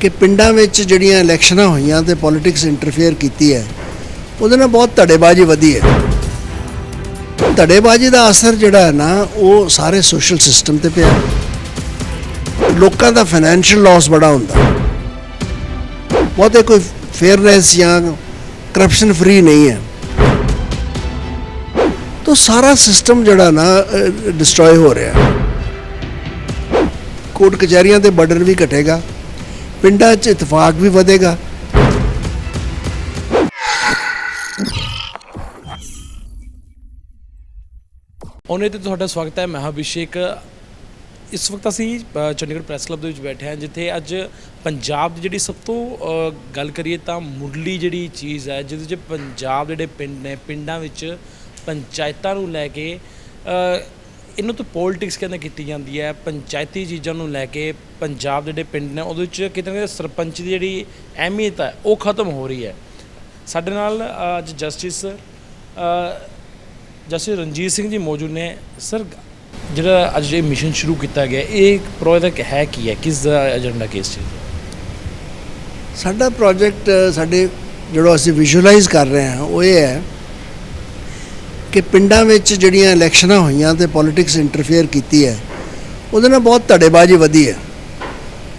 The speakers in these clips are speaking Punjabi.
ਕਿ ਪਿੰਡਾਂ ਵਿੱਚ ਜਿਹੜੀਆਂ ਇਲੈਕਸ਼ਨਾਂ ਹੋਈਆਂ ਤੇ ਪੋਲਿਟਿਕਸ ਇੰਟਰਫੇਅਰ ਕੀਤੀ ਹੈ, ਉਹਦੇ ਨਾਲ ਬਹੁਤ ਧੜੇਬਾਜ਼ੀ ਵਧੀ ਹੈ। ਧੜੇਬਾਜ਼ੀ ਦਾ ਅਸਰ ਜਿਹੜਾ ਹੈ ਨਾ, ਉਹ ਸਾਰੇ ਸੋਸ਼ਲ ਸਿਸਟਮ ਤੇ ਪਿਆ। ਲੋਕਾਂ ਦਾ ਫਾਈਨੈਂਸ਼ੀਅਲ ਲਾਸ ਬੜਾ ਹੁੰਦਾ। ਬਹੁਤੇ ਕੋਈ ਫੇਅਰਨੈਸ ਜਾਂ ਕਰਪਸ਼ਨ ਫਰੀ ਨਹੀਂ ਹੈ। ਤਾਂ ਸਾਰਾ ਸਿਸਟਮ ਜਿਹੜਾ ਨਾ ਡਿਸਟਰੋਏ ਹੋ ਰਿਹਾ। ਹੈ ਕੋਰਟ ਕਚਹਿਰੀਆਂ ਤੇ ਬਰਡਨ ਵੀ ਘਟੇਗਾ। ਪਿੰਡਾਂ 'ਚ ਇਤਫਾਕ ਵੀ ਵਧੇਗਾ। ਉਹਨੇ ਤੇ ਤੁਹਾਡਾ ਸਵਾਗਤ ਹੈ ਮੈਂ ਹਾਂ ਅਭਿਸ਼ੇਕ ਇਸ ਵਕਤ ਅਸੀਂ ਅ, ਚੰਡੀਗੜ੍ਹ ਪ੍ਰੈਸ ਕਲੱਬ ਦੇ ਵਿੱਚ ਬੈਠੇ ਹਾਂ ਜਿੱਥੇ ਅੱਜ ਪੰਜਾਬ ਦੀ ਜਿਹੜੀ ਸਭ ਤੋਂ ਅ, ਗੱਲ ਕਰੀਏ ਤਾਂ ਮੁੱਢਲੀ ਜਿਹੜੀ ਚੀਜ਼ ਹੈ ਜਿਹਦੇ 'ਚ ਪੰਜਾਬ ਦੇ ਜਿਹੜੇ ਪਿੰਡ ਨੇ ਪਿੰਡਾਂ ਵਿੱਚ ਪੰਚਾਇਤਾਂ ਨੂੰ ਲੈ ਕੇ ਅ, ਇਹਨੂੰ ਤਾਂ ਪੋਲਿਟਿਕਸ ਕਹਿੰਦੇ ਕੀਤੀ ਜਾਂਦੀ ਹੈ, ਪੰਚਾਇਤੀ ਚੀਜ਼ਾਂ ਨੂੰ ਲੈ ਕੇ ਪੰਜਾਬ ਦੇ ਜਿਹੜੇ ਪਿੰਡ ਨੇ, ਉਹਦੇ ਵਿੱਚ ਕਿਤੇ ਨਾ ਕਿਤੇ ਸਰਪੰਚ ਦੀ ਜਿਹੜੀ ਅਹਿਮੀਅਤ ਹੈ, ਉਹ ਖਤਮ ਹੋ ਰਹੀ ਹੈ। ਸਾਡੇ ਨਾਲ ਅੱਜ ਜਸਟਿਸ ਜਸਟਿਸ ਰਣਜੀਤ ਸਿੰਘ ਜੀ ਮੌਜੂਦ ਨੇ। ਸਰ ਜਿਹੜਾ ਅੱਜ ਇਹ ਮਿਸ਼ਨ ਸ਼ੁਰੂ ਕੀਤਾ ਗਿਆ, ਇਹ ਪ੍ਰੋਜੈਕਟ ਹੈ ਕੀ ਹੈ? ਕਿਸ ਦਾ ਏਜੰਡਾ ਕਿਸ ਚੀਜ਼ ਦਾ? ਸਾਡਾ ਪ੍ਰੋਜੈਕਟ ਸਾਡੇ ਜਿਹੜਾ ਅਸੀਂ ਵਿਜ਼ੂਅਲਾਈਜ਼ ਕਰ ਰਹੇ ਹਾਂ, ਉਹ ਇਹ ਹੈ ਕਿ ਪਿੰਡਾਂ ਵਿੱਚ ਜਿਹੜੀਆਂ ਇਲੈਕਸ਼ਨਾਂ ਹੋਈਆਂ ਤੇ ਪੋਲਿਟਿਕਸ ਇੰਟਰਫੇਅਰ ਕੀਤੀ ਹੈ, ਉਹਦੇ ਨਾਲ ਬਹੁਤ ਧੜੇਬਾਜ਼ੀ ਵਧੀ ਹੈ।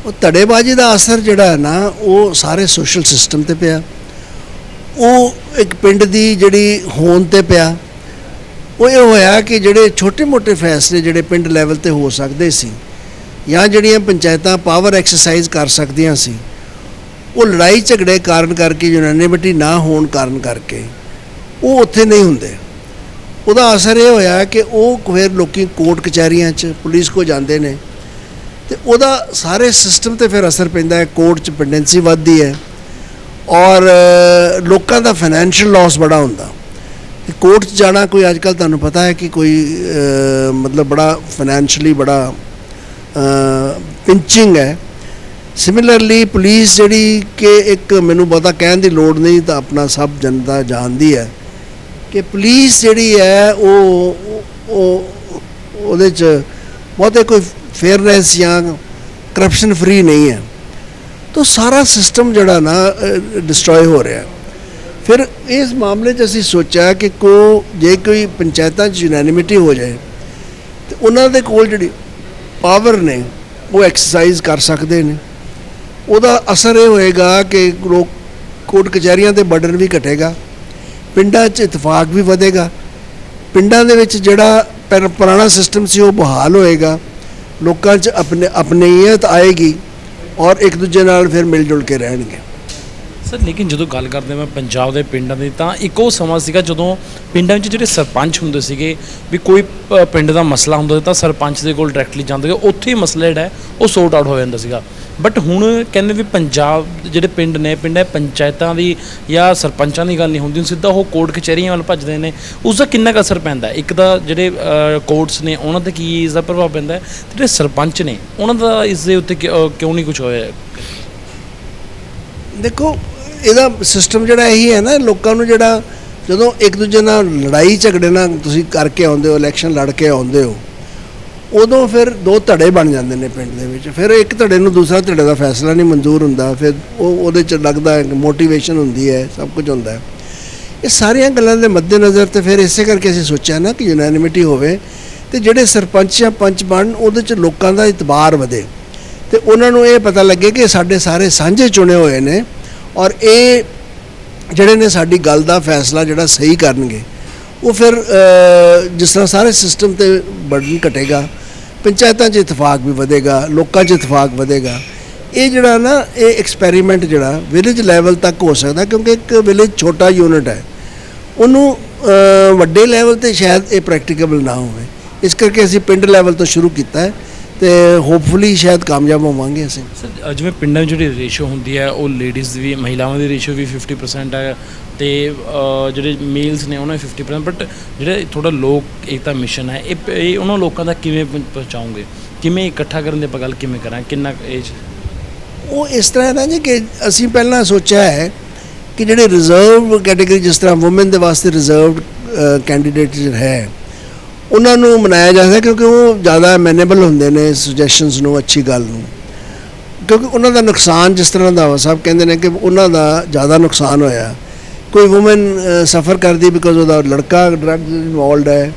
ਉਹ ਧੜੇਬਾਜ਼ੀ ਦਾ ਅਸਰ ਜਿਹੜਾ ਹੈ ਨਾ, ਉਹ ਸਾਰੇ ਸੋਸ਼ਲ ਸਿਸਟਮ ਤੇ ਪਿਆ। ਉਹ ਇੱਕ ਪਿੰਡ ਦੀ ਜਿਹੜੀ ਹੋਣ ਤੇ ਪਿਆ। ਉਹ ਇਹ ਹੋਇਆ ਕਿ ਜਿਹੜੇ ਛੋਟੇ-ਮੋਟੇ ਫੈਸਲੇ ਜਿਹੜੇ ਪਿੰਡ ਲੈਵਲ ਤੇ ਹੋ ਸਕਦੇ ਸੀ, ਜਾਂ ਜਿਹੜੀਆਂ ਪੰਚਾਇਤਾਂ ਪਾਵਰ ਐਕਸਰਸਾਈਜ਼ ਕਰ ਸਕਦੀਆਂ ਸੀ, ਉਹ ਲੜਾਈ ਝਗੜੇ ਕਾਰਨ ਕਰਕੇ ਯੂਨੈਨਿਮਿਟੀ ਨਾ ਹੋਣ ਕਾਰਨ ਕਰਕੇ, ਉਹ ਉੱਥੇ ਨਹੀਂ ਹੁੰਦੇ। ਉਹਦਾ ਅਸਰ ਇਹ ਹੋਇਆ ਕਿ ਉਹ ਫਿਰ ਲੋਕੀ ਕੋਰਟ ਕਚਹਿਰੀਆਂ 'ਚ, ਪੁਲਿਸ ਕੋ ਜਾਂਦੇ ਨੇ। ਤੇ ਉਹਦਾ ਸਾਰੇ ਸਿਸਟਮ ਤੇ ਫਿਰ ਅਸਰ ਪੈਂਦਾ ਹੈ, ਕੋਰਟ 'ਚ ਪੈਂਡੈਂਸੀ ਵੱਧਦੀ ਹੈ ਔਰ ਲੋਕਾਂ ਦਾ ਫਾਈਨੈਂਸ਼ੀਅਲ ਲਾਸ ਬੜਾ ਹੁੰਦਾ। ਕੋਰਟ 'ਚ ਜਾਣਾ ਕੋਈ ਅੱਜ ਅੱਜਕੱਲ ਤੁਹਾਨੂੰ ਪਤਾ ਹੈ ਕਿ ਕੋਈ ਮਤਲਬ ਬੜਾ ਫਾਈਨੈਂਸ਼ੀਅਲੀ ਬੜਾ ਪਿੰਚਿੰਗ ਹੈ। ਸਿਮਿਲਰਲੀ ਪੁਲਿਸ ਜਿਹੜੀ ਕਿ ਇੱਕ ਮੈਨੂੰ ਬਹੁਤਾ ਕਹਿਣ ਦੀ ਲੋੜ ਨਹੀਂ ਤਾਂ ਆਪਣਾ ਸਭ ਜਨਤਾ ਜਾਣਦੀ ਹੈ। ਕਿ ਪੁਲਿਸ ਜਿਹੜੀ ਹੈ ਉਹ ਉਹ ਉਹਦੇ ਚ ਬਹੁਤੇ ਕੋਈ ਫੇਅਰਨੈਸ ਜਾਂ ਕਰਪਸ਼ਨ ਫਰੀ ਨਹੀਂ ਹੈ। ਤਾਂ ਸਾਰਾ ਸਿਸਟਮ ਜਿਹੜਾ ਨਾ ਡਿਸਟਰੋਏ ਹੋ ਰਿਹਾ। ਫਿਰ ਇਸ ਮਾਮਲੇ 'ਚ ਅਸੀਂ ਸੋਚਿਆ ਕਿ ਕੋ ਜੇ ਕੋਈ ਪੰਚਾਇਤਾਂ 'ਚ ਯੂਨੈਨਿਮਿਟੀ ਹੋ ਜਾਏ, ਤੇ ਉਹਨਾਂ ਦੇ ਕੋਲ ਜਿਹੜੀ ਪਾਵਰ ਨੇ, ਉਹ ਐਕਸਰਸਾਈਜ਼ ਕਰ ਸਕਦੇ ਨੇ। ਉਹਦਾ ਅਸਰ ਇਹ ਹੋਏਗਾ ਕਿ ਲੋਕ ਕੋਰਟ ਕਚਹਿਰੀਆਂ ਤੇ ਬਰਡਨ ਵੀ ਘਟੇਗਾ। ਪਿੰਡਾਂ 'ਚ ਇਤਫਾਕ ਵੀ ਵਧੇਗਾ। ਪਿੰਡਾਂ ਦੇ ਵਿੱਚ ਜਿਹੜਾ ਪਹਿ- ਪੁਰਾਣਾ ਸਿਸਟਮ ਸੀ, ਉਹ ਬਹਾਲ ਹੋਏਗਾ। ਲੋਕਾਂ 'ਚ ਆਪਣੇ ਆਪਣੀਅਤ ਆਏਗੀ ਔਰ ਇੱਕ ਦੂਜੇ ਨਾਲ ਫਿਰ ਮਿਲ ਜੁਲ ਕੇ ਰਹਿਣਗੇ। ਸਰ ਲੇਕਿਨ ਜਦੋਂ ਗੱਲ ਕਰਦੇ ਮੈਂ ਪੰਜਾਬ ਦੇ ਪਿੰਡਾਂ ਦੀ ਤਾਂ ਇੱਕ ਉਹ ਸਮਾਂ ਸੀਗਾ ਜਦੋਂ ਪਿੰਡਾਂ ਵਿੱਚ ਜਿਹੜੇ ਸਰਪੰਚ ਹੁੰਦੇ ਸੀਗੇ ਵੀ ਕੋਈ ਅ, ਪਿੰਡ ਦਾ ਮਸਲਾ ਹੁੰਦਾ ਸੀ ਤਾਂ ਸਰਪੰਚ ਦੇ ਕੋਲ ਡਾਇਰੈਕਟਲੀ ਜਾਂਦੇ ਸੀਗੇ। ਉੱਥੇ ਹੀ ਮਸਲਾ ਜਿਹੜਾ ਹੈ ਉਹ ਸੌਟ ਆਊਟ ਹੋ ਜਾਂਦਾ ਸੀਗਾ। ਬਟ ਹੁਣ ਕਹਿੰਦੇ ਵੀ ਪੰਜਾਬ ਦੇ ਜਿਹੜੇ ਪਿੰਡ ਨੇ ਪਿੰਡਾਂ ਪੰਚਾਇਤਾਂ ਦੀ ਜਾਂ ਸਰਪੰਚਾਂ ਦੀ ਗੱਲ ਨਹੀਂ ਹੁੰਦੀ ਸਿੱਧਾ ਉਹ ਕੋਰਟ ਕਚਹਿਰੀਆਂ ਵੱਲ ਭੱਜਦੇ ਨੇ। ਉਸ ਦਾ ਕਿੰਨਾ ਕੁ ਅਸਰ ਪੈਂਦਾ ਹੈ? ਇੱਕ ਤਾਂ ਜਿਹੜੇ ਕੋਰਟਸ ਨੇ ਉਹਨਾਂ ਤੇ ਕੀ ਇਸ ਦਾ ਪ੍ਰਭਾਵ ਪੈਂਦਾ ਹੈ? ਤੇ ਜਿਹੜੇ ਸਰਪੰਚ ਨੇ ਉਹਨਾਂ ਦਾ ਇਸ ਦੇ ਉੱਤੇ ਕਿ- ਅ, ਕਿਉਂ ਨਹੀਂ ਕੁਝ ਹੋਇਆ? ਦੇਖੋ ਇਹਦਾ ਸਿਸਟਮ ਜਿਹੜਾ ਇਹੀ ਹੈ ਨਾ, ਲੋਕਾਂ ਨੂੰ ਜਿਹੜਾ ਜਦੋਂ ਇੱਕ ਦੂਜੇ ਨਾਲ ਲੜਾਈ ਝਗੜੇ ਨਾਲ ਤੁਸੀਂ ਕਰਕੇ ਆਉਂਦੇ ਹੋ ਇਲੈਕਸ਼ਨ ਲੜ ਕੇ ਆਉਂਦੇ ਹੋ, ਉਦੋਂ ਫਿਰ ਦੋ ਧੜੇ ਬਣ ਜਾਂਦੇ ਨੇ ਪਿੰਡ ਦੇ ਵਿੱਚ। ਫਿਰ ਇੱਕ ਧੜੇ ਨੂੰ ਦੂਸਰਾ ਧੜੇ ਦਾ ਫੈਸਲਾ ਨਹੀਂ ਮਨਜ਼ੂਰ ਹੁੰਦਾ, ਫਿਰ ਉਹ ਉਹਦੇ ਚ ਲੱਗਦਾ ਹੈ ਮੋਟੀਵੇਸ਼ਨ ਹੁੰਦੀ ਹੈ, ਸਭ ਕੁਝ ਹੁੰਦਾ ਹੈ। ਇਹ ਸਾਰੀਆਂ ਗੱਲਾਂ ਦੇ ਮੱਦੇਨਜ਼ਰ ਤੇ ਫਿਰ ਇਸੇ ਕਰਕੇ ਅਸੀਂ ਸੋਚਿਆ ਨਾ ਕਿ ਯੂਨੈਨਿਮਿਟੀ ਹੋਵੇ ਤੇ ਜਿਹੜੇ ਸਰਪੰਚ ਜਾਂ ਪੰਚ ਬਣ, ਉਹਦੇ ਚ ਲੋਕਾਂ ਦਾ ਇਤਬਾਰ ਵਧੇ। ਤੇ ਉਹਨਾਂ ਨੂੰ ਇਹ ਪਤਾ ਲੱਗੇ ਕਿ ਸਾਡੇ ਸਾਰੇ ਸਾਂਝੇ ਚੁਣੇ ਹੋਏ ਨੇ ਔਰ ਇਹ ਜਿਹੜੇ ਨੇ ਸਾਡੀ ਗੱਲ ਦਾ ਫੈਸਲਾ ਜਿਹੜਾ ਸਹੀ ਕਰਨਗੇ, ਉਹ ਫਿਰ ਜਿਸ ਤਰ੍ਹਾਂ ਸਾਰੇ ਸਿਸਟਮ ਤੇ ਬਰਡਨ ਘਟੇਗਾ, ਪੰਚਾਇਤਾਂ 'ਚ ਇਤਫਾਕ ਵੀ ਵਧੇਗਾ, ਲੋਕਾਂ 'ਚ ਇਤਫਾਕ ਵਧੇਗਾ, ਇਹ ਜਿਹੜਾ ਨਾ, ਇਹ ਐਕਸਪੈਰੀਮੈਂਟ ਜਿਹੜਾ ਵਿਲੇਜ ਲੈਵਲ ਤੱਕ ਹੋ ਸਕਦਾ ਕਿਉਂਕਿ ਇੱਕ ਵਿਲੇਜ ਛੋਟਾ ਯੂਨਿਟ ਹੈ, ਉਹਨੂੰ ਵੱਡੇ ਲੈਵਲ ਤੇ ਸ਼ਾਇਦ ਇਹ ਪ੍ਰੈਕਟੀਕੇਬਲ ਨਾ ਹੋਵੇ। ਇਸ ਕਰਕੇ ਅਸੀਂ ਪਿੰਡ ਲੈਵਲ ਤੋਂ ਸ਼ੁਰੂ ਕੀਤਾ ਹੈ। ਤੇ ਹੋਪਫੁਲੀ ਸ਼ਾਇਦ ਕਾਮਯਾਬ ਹੋਵਾਂਗੇ ਅਸੀਂ। ਸਰ ਜਿਵੇਂ ਪਿੰਡਾਂ ਵਿੱਚ ਜਿਹੜੀ ਰੇਸ਼ੋ ਹੁੰਦੀ ਹੈ ਉਹ ਲੇਡੀਜ਼ ਦੀ ਵੀ ਮਹਿਲਾਵਾਂ ਦੀ ਰੇਸ਼ੋ ਵੀ 50% ਹੈ ਤੇ ਜਿਹੜੇ ਮੇਲਸ ਨੇ ਉਹਨਾਂ ਦੀ 50% ਬਟ ਜਿਹੜੇ ਥੋੜਾ ਲੋਕ ਏਕਤਾ ਮਿਸ਼ਨ ਹੈ ਇਹ ਉਹਨਾਂ ਲੋਕਾਂ ਦਾ ਕਿਵੇਂ ਪਹੁੰ- ਪਹੁੰਚਾਓਗੇ? ਕਿਵੇਂ ਇਕੱਠਾ ਕਰਨ ਦੀ ਆਪਾਂ ਗੱਲ ਕਿਵੇਂ ਕਰਾਂ? ਕਿੰਨਾ ਏਜ ਉਹ ਇਸ ਤਰ੍ਹਾਂ ਨਾ ਜੀ ਕਿ ਅਸੀਂ ਪਹਿਲਾਂ ਸੋਚਿਆ ਹੈ ਕਿ ਜਿਹੜੇ ਰਿਜ਼ਰਵ ਕੈਟਾਗਰੀ ਜਿਸ ਤਰ੍ਹਾਂ ਔਮਨ ਦੇ ਵਾਸਤੇ ਰਿਜ਼ਰਵਡ ਕੈਂਡੀਡੇਟ ਹੈ ਉਹਨਾਂ ਨੂੰ ਮਨਾਇਆ ਜਾਂਦਾ ਕਿਉਂਕਿ ਉਹ ਜ਼ਿਆਦਾ ਮੈਨੇਬਲ ਹੁੰਦੇ ਨੇ ਸੁਜੈਸ਼ਨਸ ਨੂੰ, ਅੱਛੀ ਗੱਲ ਨੂੰ। ਕਿਉਂਕਿ ਉਹਨਾਂ ਦਾ ਨੁਕਸਾਨ ਜਿਸ ਤਰ੍ਹਾਂ ਦਾ ਵਾ, ਸਭ ਕਹਿੰਦੇ ਨੇ ਕਿ ਉਹਨਾਂ ਦਾ ਜ਼ਿਆਦਾ ਨੁਕਸਾਨ ਹੋਇਆ। ਕੋਈ ਔਮਨ ਸਫਰ ਕਰਦੀ ਬਿਕੋਜ਼ ਉਹਦਾ ਲੜਕਾ ਡਰੱਗ ਇਨਵੋਲਡ ਹੈ।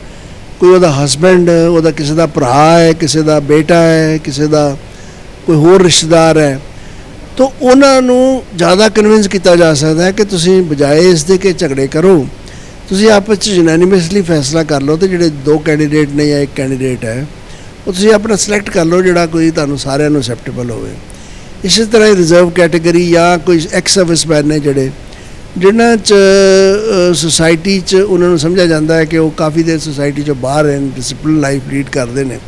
ਕੋਈ ਉਹਦਾ ਹਸਬੈਂਡ ਉਹਦਾ ਕਿਸੇ ਦਾ ਭਰਾ ਹੈ, ਕਿਸੇ ਦਾ ਬੇਟਾ ਹੈ, ਕਿਸੇ ਦਾ ਕੋਈ ਹੋਰ ਰਿਸ਼ਤੇਦਾਰ ਹੈ। ਤਾਂ ਉਹਨਾਂ ਨੂੰ ਜ਼ਿਆਦਾ ਕਨਵਿੰਸ ਕੀਤਾ ਜਾ ਸਕਦਾ ਹੈ ਕਿ ਤੁਸੀਂ ਬਜਾਏ ਇਸ ਦੇ ਕਿ ਝਗੜੇ ਕਰੋ। ਤੁਸੀਂ ਆਪਸ ਵਿੱਚ ਯੂਨੈਨਿਮਸਲੀ ਫੈਸਲਾ ਕਰ ਲਓ ਤੇ ਜਿਹੜੇ ਦੋ ਕੈਂਡੀਡੇਟ ਨੇ ਜਾਂ ਇੱਕ ਕੈਂਡੀਡੇਟ ਹੈ, ਉਹ ਤੁਸੀਂ ਆਪਣਾ ਸਿਲੈਕਟ ਕਰ ਲਓ ਜਿਹੜਾ ਕੋਈ ਤੁਹਾਨੂੰ ਸਾਰਿਆਂ ਨੂੰ ਐਕਸੈਪਟੇਬਲ ਹੋਵੇ। ਇਸੇ ਤਰ੍ਹਾਂ ਹੀ ਰਿਜ਼ਰਵ ਕੈਟਾਗਰੀ ਜਾਂ ਕੋਈ ਐਕਸ ਸਰਵਿਸਮੈਨ ਨੇ ਜਿਹੜੇ ਜਿਨ੍ਹਾਂ ਚ ਸੁਸਾਇਟੀ ਚ ਉਹਨਾਂ ਨੂੰ ਸਮਝਿਆ ਜਾਂਦਾ ਹੈ ਕਿ ਉਹ ਕਾਫੀ ਦੇਰ ਸੁਸਾਇਟੀ ਚੋਂ ਬਾਹਰ ਹਨ ਡਿਸਪਲਿਨ ਲਾਈਫ ਲੀਡ ਕਰਦੇ ਨੇ।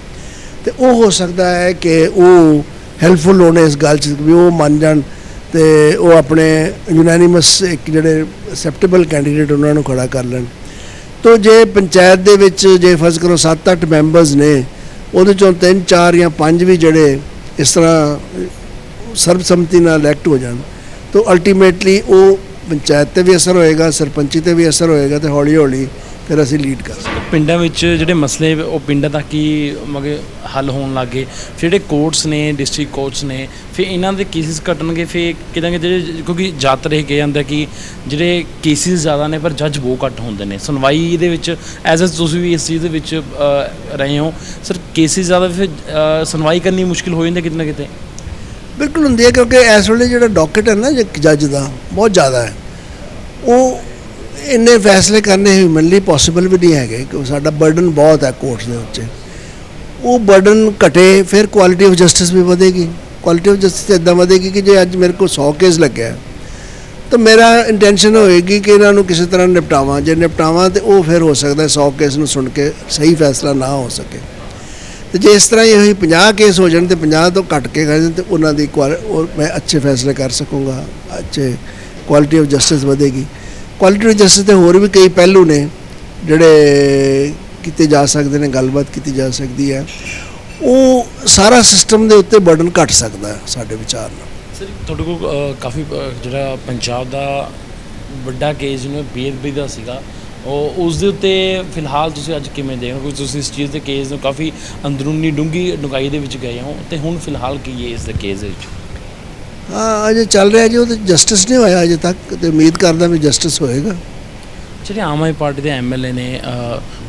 ਤੇ ਉਹ ਹੋ ਸਕਦਾ ਹੈ ਕਿ ਉਹ ਹੈਲਪਫੁਲ ਹੋਣ ਇਸ ਗੱਲ ਚ, ਵੀ ਉਹ ਮੰਨ ਜਾਣ ਤੇ ਉਹ ਆਪਣੇ ਯੂਨੈਨਿਮਸ ਇੱਕ ਜਿਹੜੇ ਅਸੈਪਟੇਬਲ ਕੈਂਡੀਡੇਟ ਉਹਨਾਂ ਨੂੰ ਖੜਾ ਕਰ ਲੈਣ। ਤੋ ਜੇ ਪੰਚਾਇਤ ਦੇ ਵਿੱਚ ਜੇ ਫਰਜ਼ ਕਰੋ 7-8 ਮੈਂਬਰਸ ਨੇ, ਉਹਦੇ ਚੋਂ 3 4 ਜਾਂ 5 ਵੀ ਜਿਹੜੇ ਇਸ ਤਰ੍ਹਾਂ ਸਰਬਸੰਮਤੀ ਨਾਲ ਇਲੈਕਟ ਹੋ ਜਾਣ, ਤਾਂ ਅਲਟੀਮੇਟਲੀ ਉਹ ਪੰਚਾਇਤ ਤੇ ਵੀ ਅਸਰ ਹੋਏਗਾ, ਸਰਪੰਚੀ ਤੇ ਵੀ ਅਸਰ ਹੋਏਗਾ ਤੇ ਹੌਲੀ ਹੌਲੀ ਫਿਰ ਅਸੀਂ ਲੀਡ ਕਰ ਸਕਦੇ ਪਿੰਡਾਂ ਵਿੱਚ ਜਿਹੜੇ ਮਸਲੇ ਉਹ ਪਿੰਡਾਂ ਤੱਕ ਹੀ ਮਗੇ ਹੱਲ ਹੋਣ ਲੱਗੇ। ਜਿਹੜੇ ਕੋਰਟਸ ਨੇ ਡਿਸਟ੍ਰਿਕਟ ਕੋਰਟਸ ਨੇ ਫਿਰ ਇਹਨਾਂ ਦੇ ਕੇਸਿਸ ਘਟਣਗੇ ਫਿਰ ਕਿਦਾਂਗੇ ਜਿਹੜੇ ਕਿਉਂਕਿ ਜ਼ਿਆਦਾਤਰ ਇਹ ਕਿਹਾ ਜਾਂਦਾ ਕਿ ਜਿਹੜੇ ਕੇਸਿਸ ਜ਼ਿਆਦਾ ਨੇ ਪਰ ਜੱਜ ਬਹੁਤ ਘੱਟ ਹੁੰਦੇ ਨੇ। ਸੁਣਵਾਈ ਇਹਦੇ ਵਿੱਚ ਐਜ਼ ਅ ਤੁਸੀਂ ਵੀ ਇਸ ਚੀਜ਼ ਦੇ ਵਿੱਚ ਰਹੇ ਹੋ। ਸਰ ਕੇਸਿਸ ਜ਼ਿਆਦਾ ਫਿਰ ਸੁਣਵਾਈ ਕਰਨੀ ਮੁਸ਼ਕਿਲ ਹੋ ਜਾਂਦੀ ਕਿਤੇ ਨਾ ਕਿਤੇ? ਬਿਲਕੁਲ ਹੁੰਦੀ ਹੈ ਕਿਉਂਕਿ ਇਸ ਵੇਲੇ ਜਿਹੜਾ ਡਾਕਟ ਹੈ ਨਾ ਜੱਜ ਦਾ ਬਹੁਤ ਜ਼ਿਆਦਾ ਹੈ। ਉਹ ਇੰਨੇ ਫੈਸਲੇ ਕਰਨੇ ਹਿਊਮਨਲੀ ਪੋਸੀਬਲ ਵੀ ਨਹੀਂ ਹੈਗੇ ਕਿ ਸਾਡਾ ਬਰਡਨ ਬਹੁਤ ਹੈ ਕੋਰਟਸ ਦੇ ਉੱਤੇ। ਉਹ ਬਰਡਨ ਘਟੇ, ਫਿਰ ਕੁਆਲਿਟੀ ਆਫ ਜਸਟਿਸ ਵੀ ਵਧੇਗੀ। ਕੁਆਲਿਟੀ ਆਫ ਜਸਟਿਸ ਇਦਾਂ ਵਧੇਗੀ ਕਿ ਜੇ ਅੱਜ ਮੇਰੇ ਕੋਲ 100 ਕੇਸ ਲੱਗਿਆ, ਤਾਂ ਮੇਰਾ ਇੰਟੈਂਸ਼ਨ ਹੋਏਗੀ ਕਿ ਇਹਨਾਂ ਨੂੰ ਕਿਸੇ ਤਰ੍ਹਾਂ ਨਿਪਟਾਵਾਂ। ਜੇ ਨਿਪਟਾਵਾਂ ਤੇ ਉਹ ਫਿਰ ਹੋ ਸਕਦਾ ਹੈ 100 ਕੇਸ ਨੂੰ ਸੁਣ ਕੇ ਸਹੀ ਫੈਸਲਾ ਨਾ ਹੋ ਸਕੇ। ਤੇ ਜੇ ਇਸ ਤਰ੍ਹਾਂ ਹੀ ਹੋਈ 50 ਕੇਸ ਹੋ ਜਾਣ ਤੇ 50 ਤੋਂ ਘੱਟ ਕੇ ਕਰ ਤੇ ਉਹਨਾਂ ਦੀ ਕੁਆਲ- ਉਹ ਮੈਂ ਅੱਛੇ ਫੈਸਲੇ ਕਰ ਸਕੂੰਗਾ, ਅੱਛੇ ਕੁਆਲਿਟੀ ਆਫ ਜਸਟਿਸ ਵਧੇਗੀ। ਕੁਆਲਿਟੀ ਜਸਟਿਸ ਦੇ ਹੋਰ ਵੀ ਕਈ ਪਹਿਲੂ ਨੇ ਜਿਹੜੇ ਕੀਤੇ ਜਾ ਸਕਦੇ ਨੇ, ਗੱਲਬਾਤ ਕੀਤੀ ਜਾ ਸਕਦੀ ਹੈ। ਉਹ ਸਾਰਾ ਸਿਸਟਮ ਦੇ ਉੱਤੇ ਬਰਡਨ ਘਟ ਸਕਦਾ ਸਾਡੇ ਵਿਚਾਰ ਨਾਲ। ਸਰ ਤੁਹਾਡੇ ਕੋਲ ਕਾਫੀ ਜਿਹੜਾ ਪੰਜਾਬ ਦਾ ਵੱਡਾ ਕੇਸ ਜਿਹਨੂੰ ਬੇਦਬੀ ਦਾ ਸੀਗਾ, ਉਹ ਉਸ ਦੇ ਉੱਤੇ ਫਿਲਹਾਲ ਤੁਸੀਂ ਅੱਜ ਕਿਵੇਂ ਦੇਖੋ ਹੋ? ਤੁਸੀਂ ਇਸ ਚੀਜ਼ ਦੇ ਕੇਸ ਨੂੰ ਕਾਫੀ ਅੰਦਰੂਨੀ ਡੂੰਗੀ ਡੁੰਗਾਈ ਦੇ ਵਿੱਚ ਗਏ ਹੋ, ਤੇ ਹੁਣ ਫਿਲਹਾਲ ਕੀ ਹੈ ਇਸ ਦੇ ਕੇਸ ਦੇ ਵਿੱਚ? ਹਾਂ ਅਜੇ ਚੱਲ ਰਿਹਾ ਜੀ ਉਹ ਤੇ ਜਸਟਿਸ ਨਹੀਂ ਹੋਇਆ ਅਜੇ ਤੱਕ ਤੇ ਉਮੀਦ ਕਰਦਾ ਵੀ ਜਸਟਿਸ ਹੋਏਗਾ। ਜਿਹੜੇ ਆਮ ਆਦਮੀ ਪਾਰਟੀ ਦੇ ਐਮਐਲਏ ਨੇ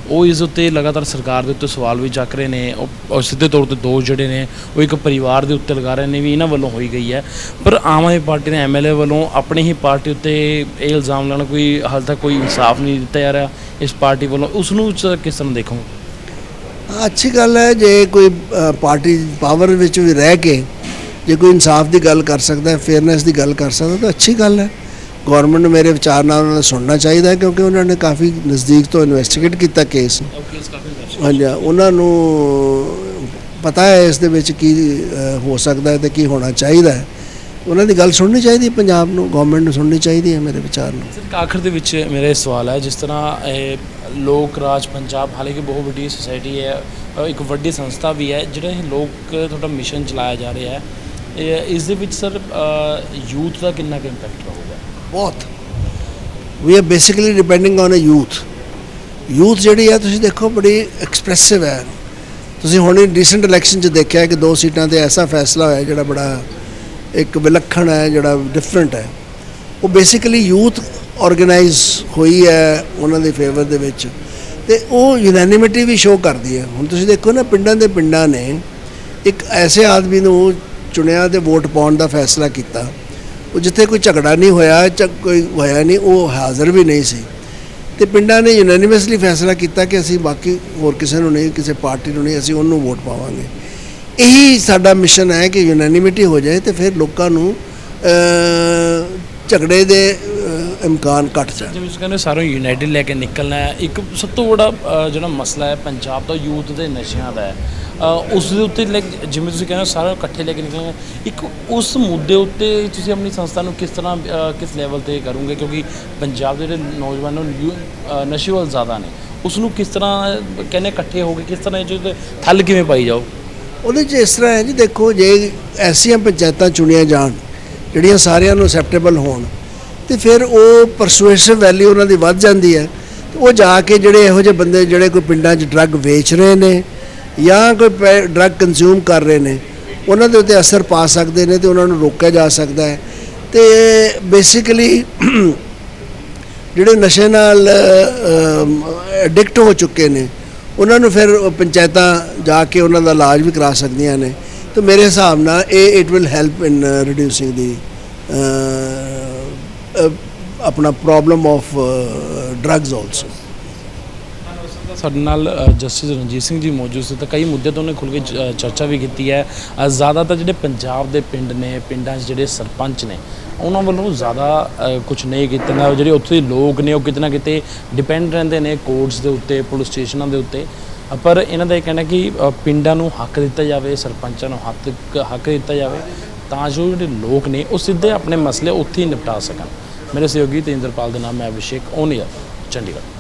ਉਹ ਇਸ ਉੱਤੇ ਲਗਾਤਾਰ ਸਰਕਾਰ ਦੇ ਉੱਤੇ ਸਵਾਲ ਵੀ ਚੱਕ ਰਹੇ ਨੇ ਉਹ ਉਹ ਸਿੱਧੇ ਤੌਰ ਤੇ ਦੋਸ਼ ਜਿਹੜੇ ਨੇ ਉਹ ਇੱਕ ਪਰਿਵਾਰ ਦੇ ਉੱਤੇ ਲਗਾ ਰਹੇ ਨੇ ਵੀ ਇਹਨਾਂ ਵੱਲੋਂ ਹੋਈ ਗਈ ਹੈ। ਪਰ ਆਮ ਆਦਮੀ ਪਾਰਟੀ ਦੇ ਐਮਐਲਏ ਵੱਲੋਂ ਆਪਣੀ ਹੀ ਪਾਰਟੀ ਉੱਤੇ ਇਹ ਇਲਜ਼ਾਮ ਲਾਉਣਾ ਕੋਈ ਹਾਲ ਤੱਕ ਕੋਈ ਇਨਸਾਫ ਨਹੀਂ ਦਿੱਤਾ ਜਾ ਰਿਹਾ ਇਸ ਪਾਰਟੀ ਵੱਲੋਂ। ਉਸ ਨੂੰ ਸ- ਕਿਸ ਤਰ੍ਹਾਂ ਦੇਖੋ ਹਾਂ, ਅੱਛੀ ਗੱਲ ਹੈ ਜੇ ਕੋਈ ਅ, ਪਾਰਟੀ ਪਾਵਰ ਵਿੱਚ ਵੀ ਰਹਿ ਕੇ ਜੇ ਕੋਈ ਇਨਸਾਫ ਦੀ ਗੱਲ ਕਰ ਸਕਦਾ ਹੈ ਫੇਅਰਨੈਸ ਦੀ ਗੱਲ ਕਰ ਸਕਦਾ ਤਾਂ ਅੱਛੀ ਗੱਲ ਹੈ। ਗਵਰਨਮੈਂਟ ਨੂੰ ਮੇਰੇ ਵਿਚਾਰ ਨਾਲ ਉਹਨਾਂ ਦਾ ਸੁਣਨਾ ਚਾਹੀਦਾ ਹੈ ਕਿਉਂਕਿ ਉਹਨਾਂ ਨੇ ਕਾਫੀ ਨਜ਼ਦੀਕ ਤੋਂ ਇਨਵੈਸਟੀਗੇਟ ਕੀਤਾ ਕੇਸ ਹਾਂਜੀ ਉਹਨਾਂ ਨੂੰ ਪਤਾ ਹੈ ਇਸ ਦੇ ਵਿੱਚ ਕੀ ਹੋ ਸਕਦਾ ਹੈ ਤੇ ਕੀ ਹੋਣਾ ਚਾਹੀਦਾ ਹੈ। ਉਹਨਾਂ ਦੀ ਗੱਲ ਸੁਣਨੀ ਚਾਹੀਦੀ ਹੈ ਪੰਜਾਬ ਨੂੰ ਗਵਰਨਮੈਂਟ ਨੂੰ ਸੁਣਨੀ ਚਾਹੀਦੀ ਹੈ ਮੇਰੇ ਵਿਚਾਰ ਨਾਲ। ਸਰ ਆਖਰ ਦੇ ਵਿੱਚ ਮੇਰਾ ਇਹ ਸਵਾਲ ਹੈ ਜਿਸ ਤਰ੍ਹਾਂ ਇਹ ਲੋਕ ਰਾਜ ਪੰਜਾਬ ਹਾਲਾਂਕਿ ਬਹੁਤ ਵੱਡੀ ਸੁਸਾਇਟੀ ਹੈ ਇੱਕ ਵੱਡੀ ਸੰਸਥਾ ਵੀ ਹੈ ਜਿਹੜਾ ਇਹ ਲੋਕ ਤੁਹਾਡਾ ਮਿਸ਼ਨ ਚਲਾਇਆ ਜਾ ਰਿਹਾ ਹੈ ਇਸ ਦੇ ਵਿੱਚ ਸਰ ਯੂਥ ਦਾ ਕਿੰਨਾ ਕੁ ਇੰਪੈਕਟ ਰਹੂਗਾ? ਬਹੁਤ। We are basically depending on uh youth youth ਜਿਹੜੀ ਹੈ, ਤੁਸੀਂ ਦੇਖੋ, ਬੜੀ ਐਕਸਪ੍ਰੈਸਿਵ ਹੈ। ਤੁਸੀਂ ਹੁਣ ਰੀਸੈਂਟ ਇਲੈਕਸ਼ਨ 'ਚ ਦੇਖਿਆ ਕਿ ਦੋ ਸੀਟਾਂ ਤੇ ਐਸਾ ਫੈਸਲਾ ਹੋਇਆ ਜਿਹੜਾ ਬੜਾ ਇੱਕ ਵਿਲੱਖਣ ਹੈ, ਜਿਹੜਾ ਡਿਫਰੈਂਟ ਹੈ। ਉਹ ਬੇਸਿਕਲੀ ਯੂਥ ਆਰਗੇਨਾਈਜ਼ ਹੋਈ ਹੈ ਉਹਨਾਂ ਦੇ ਫੇਵਰ ਦੇ ਵਿੱਚ। ਤੇ ਉਹ ਯੂਨੈਨਿਮਿਟੀ ਵੀ ਸ਼ੋਅ ਕਰਦੀ ਹੈ। ਹੁਣ ਤੁਸੀਂ ਦੇਖੋ ਨਾ, ਪਿੰਡਾਂ ਦੇ ਪਿੰਡਾਂ ਨੇ ਇੱਕ ਐਸੇ ਆਦਮੀ ਨੂੰ ਚੁਣਿਆ ਤੇ ਵੋਟ ਪਾਉਣ ਦਾ ਫੈਸਲਾ ਕੀਤਾ। ਉਹ ਜਿੱਥੇ ਕੋਈ ਝਗੜਾ ਨਹੀਂ ਹੋਇਆ, ਚ ਕੋਈ ਹੋਇਆ ਨਹੀਂ, ਉਹ ਹਾਜ਼ਰ ਵੀ ਨਹੀਂ ਸੀ। ਤੇ ਪਿੰਡਾਂ ਨੇ ਯੂਨੈਨਿਮਸਲੀ ਫੈਸਲਾ ਕੀਤਾ ਕਿ ਅਸੀਂ ਬਾਕੀ ਹੋਰ ਕਿਸੇ ਨੂੰ ਨਹੀਂ, ਕਿਸੇ ਪਾਰਟੀ ਨੂੰ ਨਹੀਂ, ਅਸੀਂ ਉਹਨੂੰ ਵੋਟ ਪਾਵਾਂਗੇ। ਇਹੀ ਸਾਡਾ ਮਿਸ਼ਨ ਹੈ ਕਿ ਯੂਨੈਨਿਮਿਟੀ ਹੋ ਜਾਏ ਤੇ ਫਿਰ ਲੋਕਾਂ ਨੂੰ ਝਗੜੇ ਦੇ ਇਮਕਾਨ ਘਟ ਜਾਣ। ਜਿਵੇਂ ਤੁਸੀਂ ਕਹਿੰਦੇ ਹੋ, ਸਾਰਿਆਂ ਨੂੰ ਯੂਨਾਈਟਿਡ ਲੈ ਕੇ ਨਿਕਲਣਾ ਹੈ। ਇੱਕ ਸਭ ਤੋਂ ਵੱਡਾ ਅ, ਜਿਹੜਾ ਮਸਲਾ ਹੈ ਪੰਜਾਬ ਦਾ ਯੂਥ ਦੇ ਨਸ਼ਿਆਂ ਦਾ ਹੈ। ਅ, ਉਸ ਦੇ ਉੱਤੇ like ਜਿਵੇਂ ਤੁਸੀਂ ਕਹਿੰਦੇ ਹੋ ਸਾਰਿਆਂ ਨੂੰ ਇਕੱਠੇ ਲੈ ਕੇ ਨਿਕਲਣਾ। ਇੱਕ ਉਸ ਮੁੱਦੇ ਉੱਤੇ ਤੁਸੀਂ ਆਪਣੀ ਸੰਸਥਾ ਨੂੰ ਕਿਸ ਤਰ੍ਹਾਂ ਅ, ਕਿਸ ਲੈਵਲ ਤੇ ਕਰੋਗੇ? ਕਿਉਂਕਿ ਪੰਜਾਬ ਦੇ ਜਿਹੜੇ ਨੌਜਵਾਨਾਂ ਨੂੰ ਯੂ- ਅ, ਨਸ਼ੇ ਵੱਲ ਜ਼ਿਆਦਾ ਨੇ। ਉਸ ਨੂੰ ਕਿਸ ਤਰ੍ਹਾਂ ਕਹਿੰਦੇ ਇਕੱਠੇ ਹੋ ਕੇ ਕਿਸ ਤਰ੍ਹਾਂ ਇਹ 'ਚ ਠੱਲ ਕਿਵੇਂ ਪਾਈ ਜਾਓ? ਉਹਦੇ 'ਚ ਇਸ ਤਰ੍ਹਾਂ ਹੈ ਜੀ ਦੇਖੋ ਜੇ ਐਸੀਆਂ ਪੰਚਾਇਤਾਂ ਚੁਣੀਆਂ ਜਾਣ ਜਿਹੜੀਆਂ ਸਾਰਿਆਂ ਨੂੰ ਅਸੈਪਟੇਬਲ ਹੋਣ ਤੇ ਫਿਰ ਉਹ ਪਰਸੂਏਸਿਵ ਵੈਲਿਊ ਉਹਨਾਂ ਦੀ ਵੱਧ ਜਾਂਦੀ ਹੈ। ਤੇ ਉਹ ਜਾ ਕੇ ਜਿਹੜੇ ਇਹੋ ਜਿਹੇ ਬੰਦੇ, ਜਿਹੜੇ ਕੋਈ ਪਿੰਡਾਂ 'ਚ ਡਰੱਗ ਵੇਚ ਰਹੇ ਨੇ ਜਾਂ ਕੋਈ ਡਰੱਗ ਕੰਜ਼ਿਊਮ ਕਰ ਰਹੇ ਨੇ, ਉਹਨਾਂ ਦੇ ਉੱਤੇ ਅਸਰ ਪਾ ਸਕਦੇ ਨੇ ਤੇ ਉਹਨਾਂ ਨੂੰ ਰੋਕਿਆ ਜਾ ਸਕਦਾ ਹੈ। ਤੇ ਬੇਸਿਕਲੀ ਜਿਹੜੇ ਨਸ਼ੇ ਨਾਲ ਐਡਿਕਟ ਹੋ ਚੁੱਕੇ ਨੇ, ਉਹਨਾਂ ਨੂੰ ਫਿਰ ਪੰਚਾਇਤਾਂ ਜਾ ਕੇ ਉਹਨਾਂ ਦਾ ਇਲਾਜ ਵੀ ਕਰਾ ਸਕਦੀਆਂ ਨੇ। ਤੇ ਮੇਰੇ ਹਿਸਾਬ ਨਾਲ ਇਹ it will help in reducing the ਆਪਣਾ ਪ੍ਰੋਬਲਮ ਆਫ ਡਰੱਗਸ ਆਲਸੋ ਸਾਡੇ ਨਾਲ ਜਸਟਿਸ ਰਣਜੀਤ ਸਿੰਘ ਜੀ ਮੌਜੂਦ ਸੀ ਤਾਂ ਕਈ ਮੁੱਦੇ ਤੋਂ ਉਹਨੇ ਖੁੱਲ੍ਹ ਕੇ ਚ- ਚਰਚਾ ਵੀ ਕੀਤੀ ਹੈ। ਜ਼ਿਆਦਾਤਰ ਜਿਹੜੇ ਪੰਜਾਬ ਦੇ ਪਿੰਡ ਨੇ, ਪਿੰਡਾਂ 'ਚ ਜਿਹੜੇ ਸਰਪੰਚ ਨੇ, ਉਹਨਾਂ ਵੱਲੋਂ ਜ਼ਿਆਦਾ ਕੁਝ ਨਹੀਂ ਕੀਤਾ ਨਾ ਜਿਹੜੇ ਉੱਥੇ ਦੇ ਲੋਕ ਨੇ, ਉਹ ਕਿਤੇ ਨਾ ਕਿਤੇ ਡਿਪੈਂਡ ਰਹਿੰਦੇ ਨੇ ਕੋਰਟਸ ਦੇ ਉੱਤੇ, ਪੁਲਿਸ ਸਟੇਸ਼ਨਾਂ ਦੇ ਉੱਤੇ। ਪਰ ਇਹਨਾਂ ਦਾ ਇਹ ਕਹਿਣਾ ਕਿ ਪਿੰਡਾਂ ਨੂੰ ਹੱਕ ਦਿੱਤਾ ਜਾਵੇ, ਸਰਪੰਚਾਂ ਨੂੰ ਹੱਕ ਹੱਕ ਦਿੱਤਾ ਜਾਵੇ, ਤਾਂ ਜੋ ਜਿਹੜੇ ਲੋਕ ਨੇ, ਉਹ ਸਿੱਧੇ ਆਪਣੇ ਮਸਲੇ ਉੱਥੇ ਹੀ ਨਿਪਟਾ ਸਕਣ। ਮੇਰੇ ਸਹਿਯੋਗੀ ਤੇਂਦਰਪਾਲ ਦੇ ਨਾਮ ਮੈਂ ਅਭਿਸ਼ੇਕ ਓਨੀਆ ਚੰਡੀਗੜ੍ਹ।